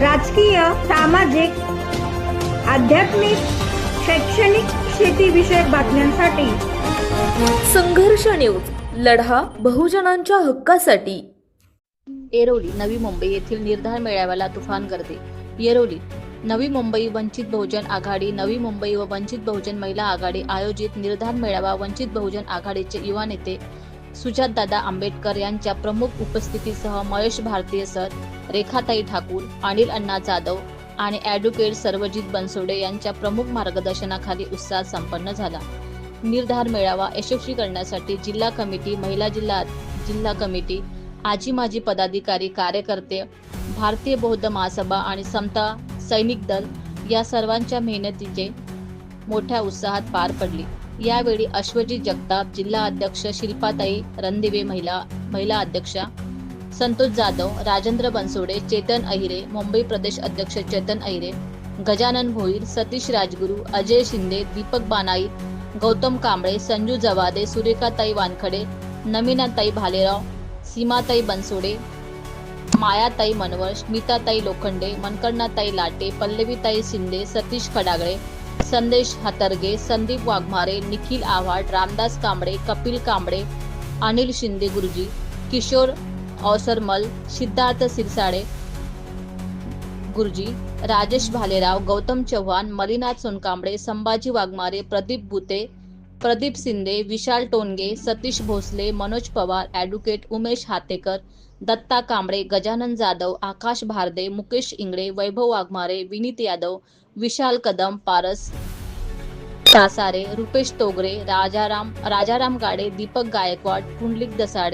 राजकीय सामाजिक आध्यात्मिक शैक्षणिक शेतीविषयक बातम्यांसाठी. संघर्ष न्यूज लढा बहुजनांच्या हक्कासाठी. येरोली नवी मुंबई येथील निर्धार मेळाव्याला तुफान गर्दी. येरोली नवी मुंबई वंचित बहुजन आघाडी नवी मुंबई व वंचित बहुजन महिला आघाडी आयोजित निर्धार मेळावा वंचित बहुजन आघाडीचे युवा नेते सुजातदादा आंबेडकर यांच्या प्रमुख उपस्थितीसह महेश भारतीय सर रेखाताई ठाकूर अनिल अण्णा जाधव आणि ॲडव्होकेट सर्वजित बनसोडे यांच्या प्रमुख मार्गदर्शनाखाली उत्साह संपन्न झाला. निर्धार मेळावा यशस्वी करण्यासाठी जिल्हा कमिटी महिला जिल्हा जिल्हा कमिटी आजी माजी पदाधिकारी कार्यकर्ते भारतीय बौद्ध महासभा आणि समता सैनिक दल या सर्वांच्या मेहनतीचे मोठ्या उत्साहात पार पडली. यावेळी अश्वजी जगताप जिल्हा अध्यक्ष शिल्पाताई रणदिवे महिला महिला अध्यक्षा संतोष जाधव राजेंद्र बनसोडे चेतन अहिरे मुंबई प्रदेश अध्यक्ष चेतन अहिरे गजानन भोईर सतीश राजगुरू अजय शिंदे दीपक बानाई गौतम कांबळे संजू जवादे सुरेखाताई वानखडे नमिनाताई भालेराव सीमाताई बनसोडे मायाताई मनवळ स्मिताताई लोखंडे मनकर्णाताई लाटे पल्लवीताई शिंदे सतीश खडागळे संदेश हातर्गे संदीप वाघमारे निखिल आव्हाड रामदास कांबळे कपिल कांबळे अनिल शिंदे गुरुजी किशोर औसरमल सिद्धार्थ सिरसाडे गुरुजी राजेश भालेराव गौतम चव्हाण मलिनाथ सोनकांबळे संभाजी वाघमारे प्रदीप भुते प्रदीप शिंदे विशाल टोनगे सतीश भोसले मनोज पवार ॲडव्होकेट उमेश हातेकर दत्ता कांबळे गजानन जाधव आकाश भारदे मुकेश इंगळे वैभव वाघमारे विनीत यादव विशाल कदम पारस कासारे रुपेश तोगरे राजाराम राजाराम गाडे दीपक गायकवाड पुंडलिक दसाडे